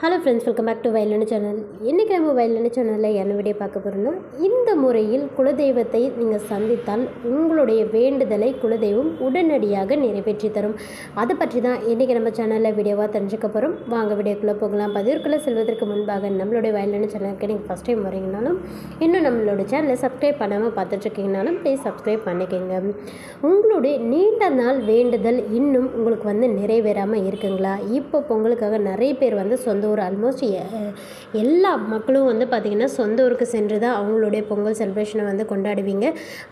Hello friends welcome back to வயலனு channel இன்றைக்கி நம்ம வயலனு சேனலில் என்ன வீடியோ பார்க்க போகிறோம்னா இந்த முறையில் குலதெய்வத்தை நீங்கள் சந்தித்தால் உங்களுடைய வேண்டுதலை குலதெய்வம் உடனடியாக நிறைவேற்றி தரும். அதை பற்றி தான் இன்றைக்கி நம்ம சேனலில் வீடியோவாக தெரிஞ்சுக்க போகிறோம் வாங்க வீடியோக்குள்ளே போகலாம். பதிவிற்குள்ளே செல்வதற்கு முன்பாக நம்மளுடைய வயலனு சேனலுக்கு நீங்கள் ஃபஸ்ட் டைம் வரீங்கனாலும் இன்னும் நம்மளோட சேனலை சப்ஸ்கிரைப் பண்ணாமல் பார்த்துட்ருக்கீங்கனாலும் ப்ளீஸ் சப்ஸ்கிரைப் பண்ணிக்கோங்க. உங்களுடைய நீண்ட நாள் வேண்டுதல் இன்னும் உங்களுக்கு வந்து நிறைவேறாமல் இருக்குங்களா? இப்போ பொங்கலுக்காக நிறைய பேர் வந்து சொந்த ஒரு ஆல்மோஸ்ட் எல்லா மக்களும் வந்து பார்த்திங்கன்னா சொந்த ஊருக்கு சென்று தான் அவங்களுடைய பொங்கல் செலிப்ரேஷனை வந்து கொண்டாடுவீங்க.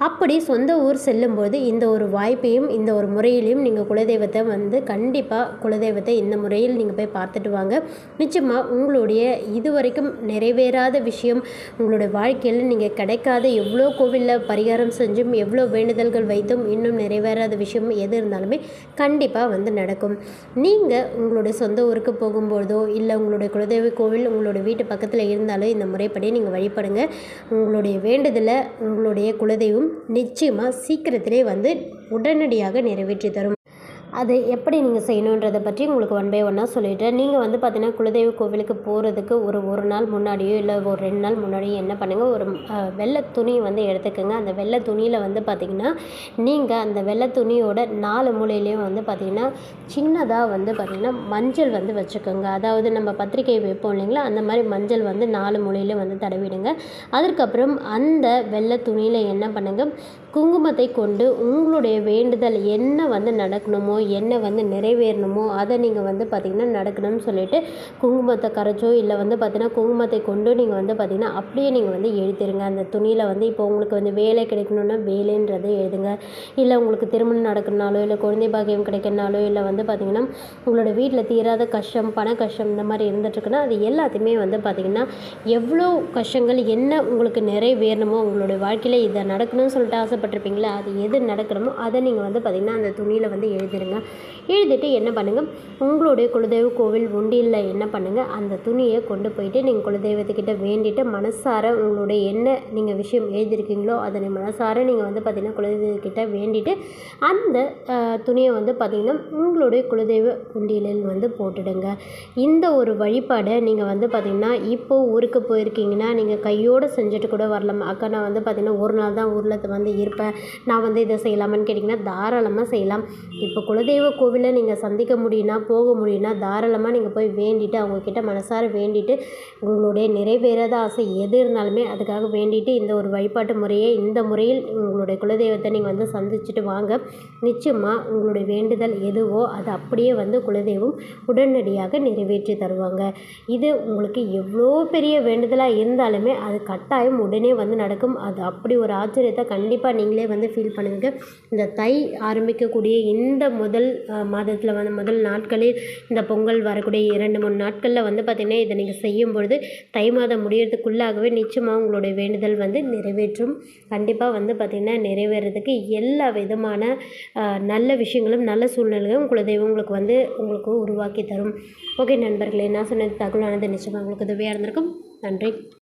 அப்படி சொந்த ஊர் செல்லும்போது இந்த ஒரு வாய்ப்பையும் இந்த ஒரு முறையிலையும் நீங்கள் குலதெய்வத்தை வந்து கண்டிப்பாக குலதெய்வத்தை இந்த முறையில் நீங்கள் போய் பார்த்துட்டு வாங்க. நிச்சயமாக உங்களுடைய இது வரைக்கும் நிறைவேறாத விஷயம் உங்களுடைய வாழ்க்கையில் நீங்கள் கிடைக்காத எவ்வளோ கோவிலில் பரிகாரம் செஞ்சும் எவ்வளோ வேண்டுதல்கள் வைத்தும் இன்னும் நிறைவேறாத விஷயம் எது இருந்தாலுமே கண்டிப்பாக வந்து நடக்கும். நீங்கள் உங்களுடைய சொந்த ஊருக்கு போகும்போதோ இல்லை உங்களுடைய குலதெய்வ கோவில் உங்களுடைய வீட்டு பக்கத்தில் இருந்தாலும் இந்த முறைப்படி நீங்கள் வழிபடுங்க. உங்களுடைய வேண்டுதலை உங்களுடைய குலதெய்வம் நிச்சயமாக சீக்கிரத்திலே வந்து உடனடியாக நிறைவேற்றி தரும். அது எப்படி நீங்கள் செய்யணுன்றதை பற்றி உங்களுக்கு ஒன் பை ஒன்னாக சொல்லிவிட்டேன் நீங்கள் வந்து பார்த்தீங்கன்னா குலதெய்வ கோவிலுக்கு போகிறதுக்கு ஒரு ஒரு நாள் முன்னாடியோ இல்லை ஒரு ரெண்டு நாள் முன்னாடியோ என்ன பண்ணுங்கள் ஒரு வெள்ளை துணி வந்து எடுத்துக்கோங்க. அந்த வெள்ளை துணியில் வந்து பார்த்திங்கன்னா நீங்கள் அந்த வெள்ளை துணியோட நாலு மூலையிலையும் வந்து பார்த்திங்கன்னா சின்னதாக வந்து பார்த்திங்கன்னா மஞ்சள் வந்து வச்சுக்கோங்க. அதாவது நம்ம பத்திரிக்கை வைப்போம் இல்லைங்களா அந்த மாதிரி மஞ்சள் வந்து நாலு மூலையிலையும் வந்து தடவிடுங்க. அதற்கப்புறம் அந்த வெள்ளை துணியில் என்ன பண்ணுங்கள் குங்குமத்தை கொண்டு உங்களுடைய வேண்டுதல் என்ன வந்து நடக்கணுமோ என்ன வந்து நிறைவேறணுமோ அதை நீங்கள் வந்து பார்த்திங்கன்னா நடக்கணும்னு சொல்லிட்டு குங்குமத்தை கரைச்சோ இல்லை வந்து பார்த்திங்கன்னா குங்குமத்தை கொண்டு நீங்கள் வந்து பார்த்திங்கன்னா அப்படியே நீங்கள் வந்து எழுதிருங்க. அந்த துணியில் வந்து இப்போ உங்களுக்கு வந்து வேலை கிடைக்கணும்னா வேலைன்றதை எழுதுங்க. இல்லை உங்களுக்கு திருமணம் நடக்கணுனாலோ இல்லை குழந்தை பாக்கியம் கிடைக்கணுனாலோ இல்லை வந்து பார்த்திங்கன்னா உங்களோட வீட்டில் தீராத கஷ்டம் பண கஷ்டம் இந்த மாதிரி இருந்துட்டுருக்குன்னா அது எல்லாத்தையுமே வந்து பார்த்திங்கன்னா எவ்வளோ கஷ்டங்கள் என்ன உங்களுக்கு நிறைவேறணுமோ உங்களுடைய வாழ்க்கையில் இதை நடக்கணும்னு சொல்லிட்டு ஆசைப்பட்டிருப்பீங்களா அது எது நடக்கணுமோ அதை நீங்கள் வந்து பார்த்திங்கன்னா அந்த துணியில் வந்து எழுதிருங்க. எழுதிட்டு என்ன பண்ணுங்கள் உங்களுடைய குலதெய்வ கோவில் உண்டியலில் என்ன பண்ணுங்கள் அந்த துணியை கொண்டு போயிட்டு நீங்கள் குலதெய்வத்துக்கிட்ட வேண்டிட்டு மனசார உங்களுடைய என்ன நீங்கள் விஷயம் எழுதியிருக்கீங்களோ அதனை மனசார நீங்கள் வந்து பார்த்திங்கன்னா குலதெய்வக்கிட்ட வேண்டிட்டு அந்த துணியை வந்து பார்த்திங்கன்னா உங்களுடைய குலதெய்வ உண்டியலில் வந்து போட்டுடுங்க. இந்த ஒரு வழிபாடை நீங்கள் வந்து பார்த்திங்கன்னா இப்போ ஊருக்கு போயிருக்கீங்கன்னா நீங்கள் கையோடு செஞ்சுட்டு கூட வரலாம். அக்கா நான் வந்து பார்த்திங்கன்னா ஒரு நாள் தான் ஊரில் வந்து இருப்பேன். நான் வந்து இதை செய்யலாமான்னு கேட்டிங்கன்னா தாராளமாக செய்யலாம். இப்போ குலதெய்வ கோவிலை நீங்கள் சந்திக்க முடியும்னா போக முடியும்னா தாராளமாக நீங்கள் போய் வேண்டிட்டு அவங்கக்கிட்ட மனசார வேண்டிட்டு உங்களுடைய நிறைவேறாத ஆசை எது இருந்தாலுமே அதுக்காக வேண்டிட்டு இந்த ஒரு வழிபாட்டு முறையை இந்த முறையில் உங்களுடைய குலதெய்வத்தை நீங்கள் வந்து சந்திச்சுட்டு வாங்க. நிச்சயமாக உங்களுடைய வேண்டுதல் எதுவோ அது அப்படியே வந்து குலதெய்வம் உடனடியாக நிறைவேற்றி தருவாங்க. இது உங்களுக்கு எவ்வளோ பெரிய வேண்டுதலாக இருந்தாலுமே அது கட்டாயம் உடனே வந்து நடக்கும். அது அப்படி ஒரு ஆச்சரியத்தை கண்டிப்பாக நீங்களே வந்து ஃபீல் பண்ணுங்கள் இந்த தை ஆரம்பிக்கக்கூடிய இந்த முதல் மாதத்தில் வந்து முதல் நாட்களில் இந்த பொங்கல் வரக்கூடிய இரண்டு மூணு நாட்களில் வந்து பார்த்திங்கன்னா இதை நீங்கள் செய்யும் பொழுது தை மாதம் முடியறதுக்குள்ளாகவே நிச்சயமாக உங்களுடைய வேண்டுதல் வந்து நிறைவேற்றும். கண்டிப்பாக வந்து பார்த்திங்கன்னா நிறைவேறதுக்கு எல்லா விதமான நல்ல விஷயங்களும் நல்ல சூழ்நிலைகளும் குலதெய்வம் உங்களுக்கு வந்து உங்களுக்கு உருவாக்கி தரும். ஓகே நண்பர்களே நான் சொன்னது தகவலானது நிச்சயமாக உங்களுக்கு உதவியாக இருந்திருக்கும். நன்றி.